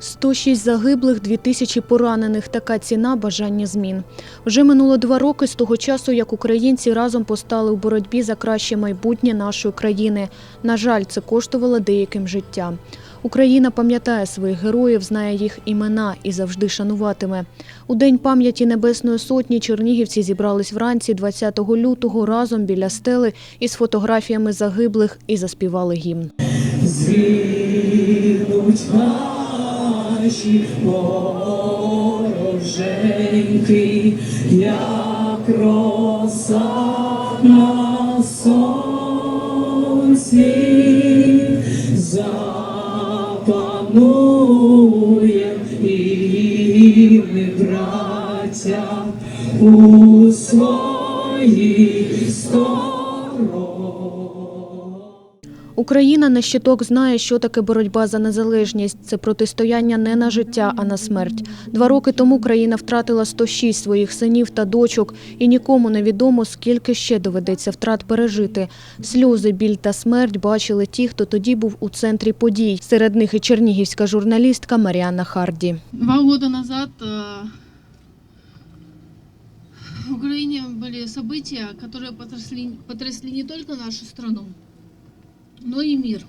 106 загиблих, 2000 поранених. Така ціна бажання змін. Вже минуло два роки з того часу, як українці разом постали у боротьбі за краще майбутнє нашої країни. На жаль, це коштувало деяким життя. Україна пам'ятає своїх героїв, знає їх імена і завжди шануватиме. У День пам'яті Небесної Сотні чернігівці зібрались вранці 20 лютого разом біля стели із фотографіями загиблих і заспівали гімн. Наші вороженьки, як роса на сонці, запанує і ми, браття, у своїх сторонах. Україна на щиток знає, що таке боротьба за незалежність. Це протистояння не на життя, а на смерть. Два роки тому країна втратила 106 своїх синів та дочок, і нікому не відомо, скільки ще доведеться втрат пережити. Сльози, біль та смерть бачили ті, хто тоді був у центрі подій. Серед них і чернігівська журналістка Маріанна Харді. Два года назад э, в Украине были события, которые потрясли, потрясли не только нашу страну, но и мир.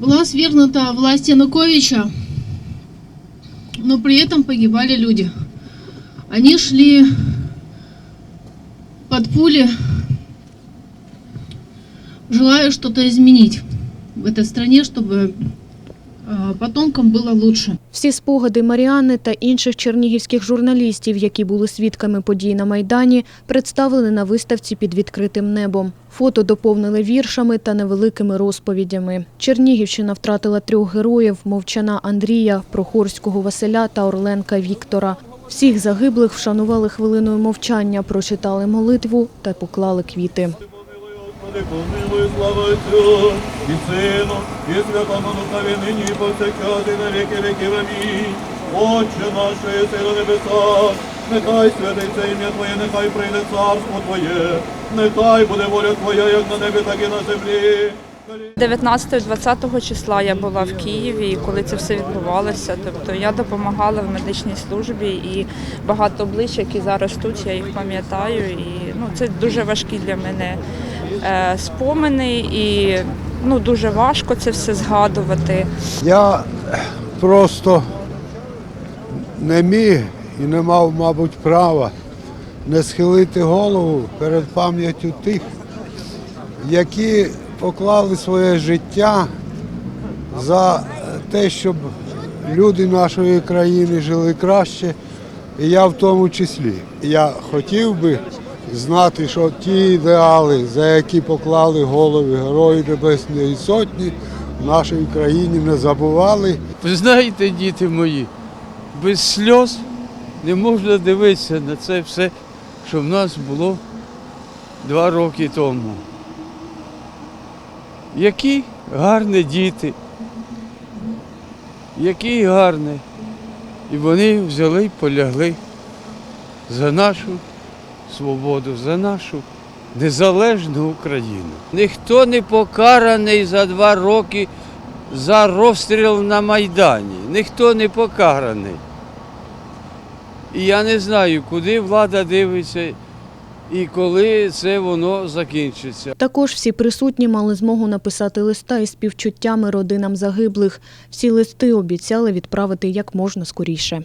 Была свергнута власть Януковича, но при этом погибали люди. Они шли под пули, желая что-то изменить в этой стране, чтобы потомкам было лучше. Всі спогади Маріанни та інших чернігівських журналістів, які були свідками подій на Майдані, представлені на виставці під відкритим небом. Фото доповнили віршами та невеликими розповідями. Чернігівщина втратила трьох героїв: мовчана Андрія, Прохорського Василя та Орленка Віктора. Всіх загиблих вшанували хвилиною мовчання, прочитали молитву та поклали квіти. Помилуй, слава Отцю, і Сину, і Святому Духові нині і на віки віків. Амінь. Отче наш, що єси на нехай святиться ім'я Твоє, нехай прийде царство Твоє, нехай буде воля Твоя, як на небі, так і на землі. 19-20 числа я була в Києві, і коли це все відбувалося, тобто я допомагала в медичній службі і багато облич, які зараз тут, я їх пам'ятаю. І ну, це дуже важкі для мене е, спомини, і ну, дуже важко це все згадувати. Я просто не міг і не мав, мабуть, права не схилити голову перед пам'яттю тих, які поклали своє життя за те, щоб люди нашої країни жили краще, і я в тому числі. Я хотів би знати, що ті ідеали, за які поклали голови Герої Небесної Сотні, в нашій країні не забували. Ви знаєте, діти мої, без сльоз не можна дивитися на це все, що в нас було два роки тому. Які гарні діти, які гарні. І вони взяли й полягли за нашу свободу, за нашу незалежну Україну. Ніхто не покараний за два роки за розстріл на Майдані. Ніхто не покараний. І я не знаю, куди влада дивиться і коли це воно закінчиться. Також всі присутні мали змогу написати листа із співчуттями родинам загиблих. Всі листи обіцяли відправити як можна скоріше.